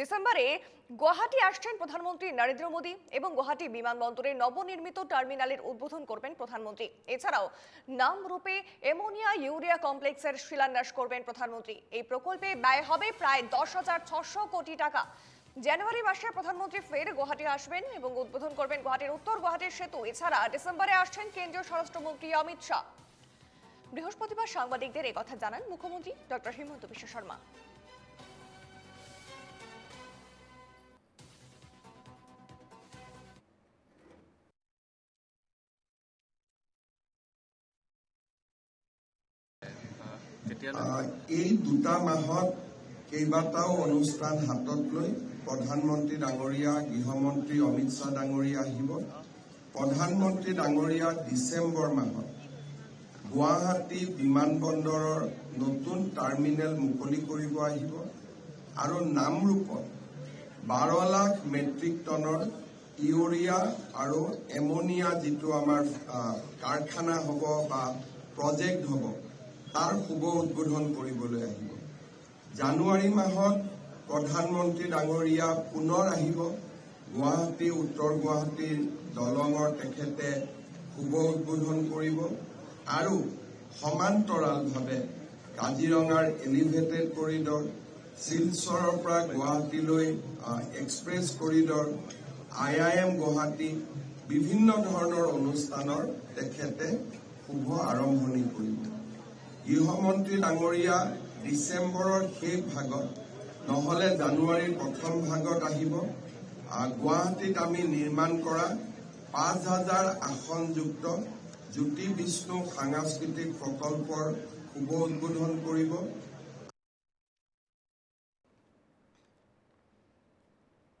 ডিসেম্বরে গুয়াহাটি আসছেন প্রধানমন্ত্রী নরেন্দ্র মোদী এবং গুয়াহাটি বিমানবন্দরে নবনির্মিত টার্মিনালের উদ্বোধন করবেন প্রধানমন্ত্রী। এছাড়াও নাম রূপে এমোনিয়া ইউরিয়া কমপ্লেক্সের শিলান্যাস করবেন প্রধানমন্ত্রী। এই প্রকল্পে ব্যয় হবে প্রায় দশ হাজার ছশো কোটি টাকা। জানুয়ারি মাসে প্রধানমন্ত্রী ফের গুয়াহাটি আসবেন এবং উদ্বোধন করবেন গুয়াহাটির উত্তর গুয়াহাটির সেতু। এছাড়া ডিসেম্বরে আসছেন কেন্দ্রীয় স্বরাষ্ট্রমন্ত্রী অমিত শাহ। বৃহস্পতিবার সাংবাদিকদের কথা জানান মুখ্যমন্ত্রী ডক্টর হিমন্ত বিশ্ব শর্মা। এই দুটা মাহত কেইবাটাও অনুষ্ঠান হাতত লৈ প্ৰধানমন্ত্ৰী ডাঙৰীয়া গৃহমন্ত্ৰী অমিত শ্বাহ ডাঙৰীয়া আহিব। প্ৰধানমন্ত্ৰী ডাঙৰীয়া ডিচেম্বৰ মাহত গুৱাহাটী বিমানবন্দৰৰ নতুন টাৰ্মিনেল মুকলি কৰিব আহিব আৰু নামৰূপত বাৰ লাখ মেট্ৰিক টনৰ ইউৰিয়া আৰু এমনিয়া যিটো আমাৰ কাৰখানা হ'ব বা প্ৰজেক্ট হ'ব তাৰ শুভ উদ্বোধন কৰিবলৈ আহিব। জানুৱাৰী মাহত প্ৰধানমন্ত্ৰী ডাঙৰীয়া পুনৰ আহিব। গুৱাহাটী উত্তৰ গুৱাহাটীৰ দলঙৰ তেখেতে শুভ উদ্বোধন কৰিব আৰু সমান্তৰালভাৱে কাজিৰঙাৰ এলিভেটেড কৰিডৰ শিলচৰৰ পৰা গুৱাহাটীলৈ express corridor I I M Guwahati বিভিন্ন ধৰণৰ অনুষ্ঠানৰ তেখেতে শুভ আৰম্ভণি কৰিব। গৃহমন্ত্ৰী ডাঙৰীয়া ডিচেম্বৰৰ শেষ ভাগত নহলে জানুৱাৰীৰ প্ৰথম ভাগত আহিব। আহ, গুৱাহাটীত আমি নিৰ্মাণ কৰা পাঁচ হাজাৰ আসনযুক্ত জ্যোতি বিষ্ণু সাংস্কৃতিক প্ৰকল্পৰ শুভ উদ্বোধন কৰিব।